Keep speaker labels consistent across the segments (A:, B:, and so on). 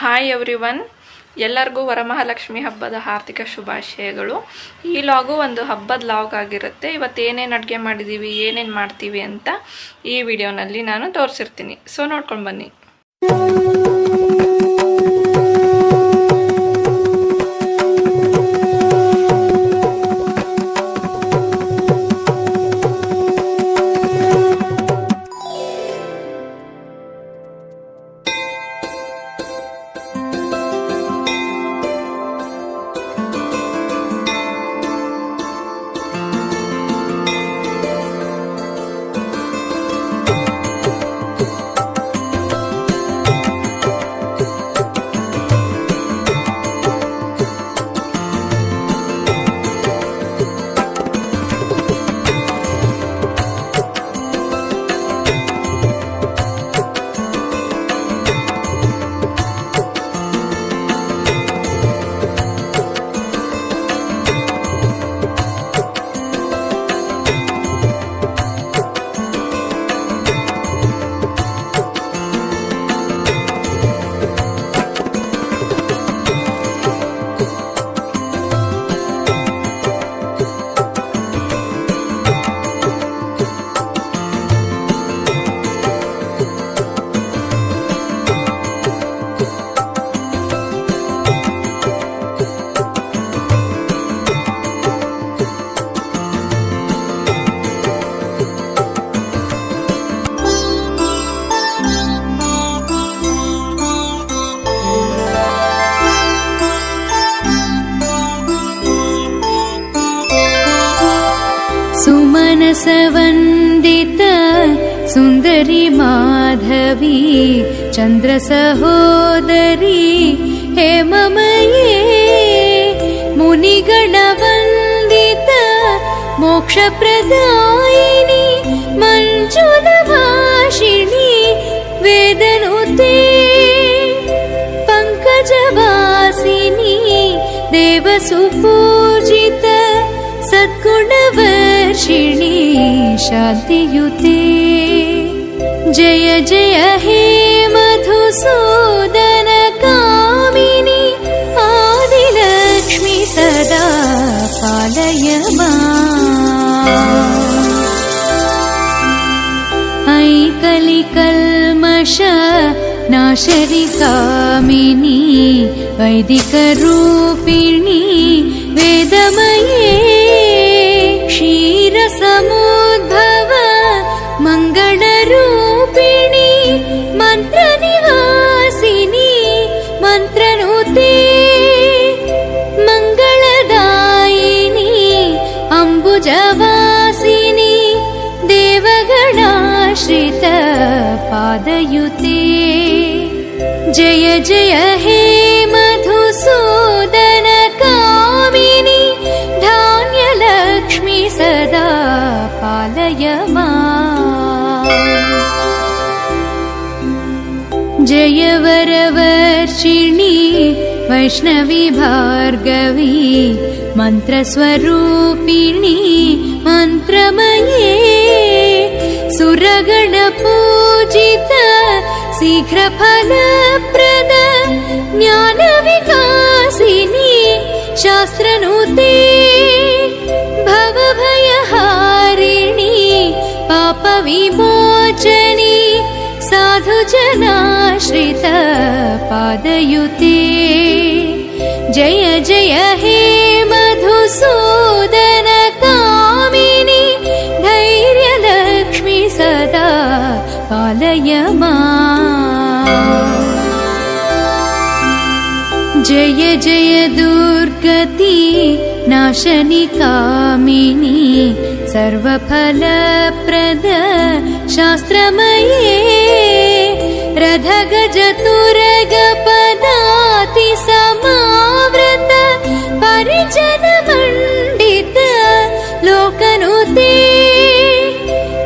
A: Hi every one ಎಲ್ಲರಿಗೂ ವರಮಹಾಲಕ್ಷ್ಮಿ ಹಬ್ಬದ ಹಾರ್ದಿಕ ಶುಭಾಶಯಗಳು. ಈ ಲಾಗು ಒಂದು ಹಬ್ಬದ ಲಾಗ್ ಆಗಿರುತ್ತೆ. ಇವತ್ತು ಏನೇನು ಅಡುಗೆ ಮಾಡಿದ್ದೀವಿ ಏನೇನು ಮಾಡ್ತೀವಿ ಅಂತ ಈ ವಿಡಿಯೋನಲ್ಲಿ ನಾನು ತೋರಿಸಿರ್ತೀನಿ. ಸೊ ನೋಡ್ಕೊಂಡು ಬನ್ನಿ.
B: सुमनसवन्दित सुन्दरि माधवी चन्द्रसहोदरी हेममये मुनिगणवन्दित मोक्षप्रदायिनि मञ्जुलभाषिणि वेदनुते पङ्कजवासिनी देवसुपूजित शान्तियुते जय जय हे मधुसूदन कामिनि आदिलक्ष्मि सदा पालय ऐकलिकल्मष नाशरि कामिनी वैदिकरूपिणी वेदमये क्षीरसमुद्भव अम्बुजवासिनी देवगणाश्रित पादयुते। जय जय हे मधुसूदन कामिनि धान्यलक्ष्मि सदा पालय जय वरवर्षिणि वैष्णवी भार्गवी मन्त्रस्वरूपिणी मन्त्रमये सुरगणपूजित शीघ्रफलप्रद ज्ञानविकासिनी शास्त्रनुते भवभयहारिणी पापविमोचनी साधुजनाश्रित पादयुते। जय जय हे मधुसूदन कामिनि धैर्यलक्ष्मि सदा पालय जय जय दुर्गति नाशनि कामिनी सर्वफलप्रद शास्त्रमये समावृत परिजनमण्डित लोकनुते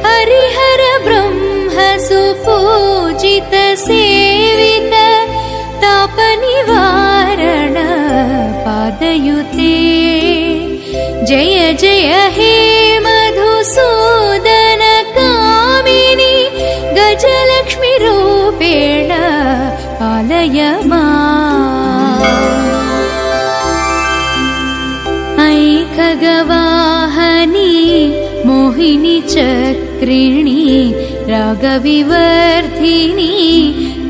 B: हरिहर ब्रह्म सुपूजित सेवित तापनिवारण जय हे पालय मा ऐ खगवाहनी मोहिनी चक्रिणी रागविवर्धिनी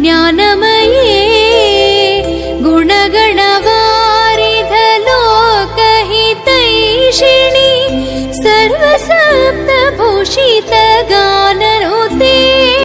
B: ज्ञानमये गुणगणवारिधलोकहितैषिणि सर्वसप्तभूषितगा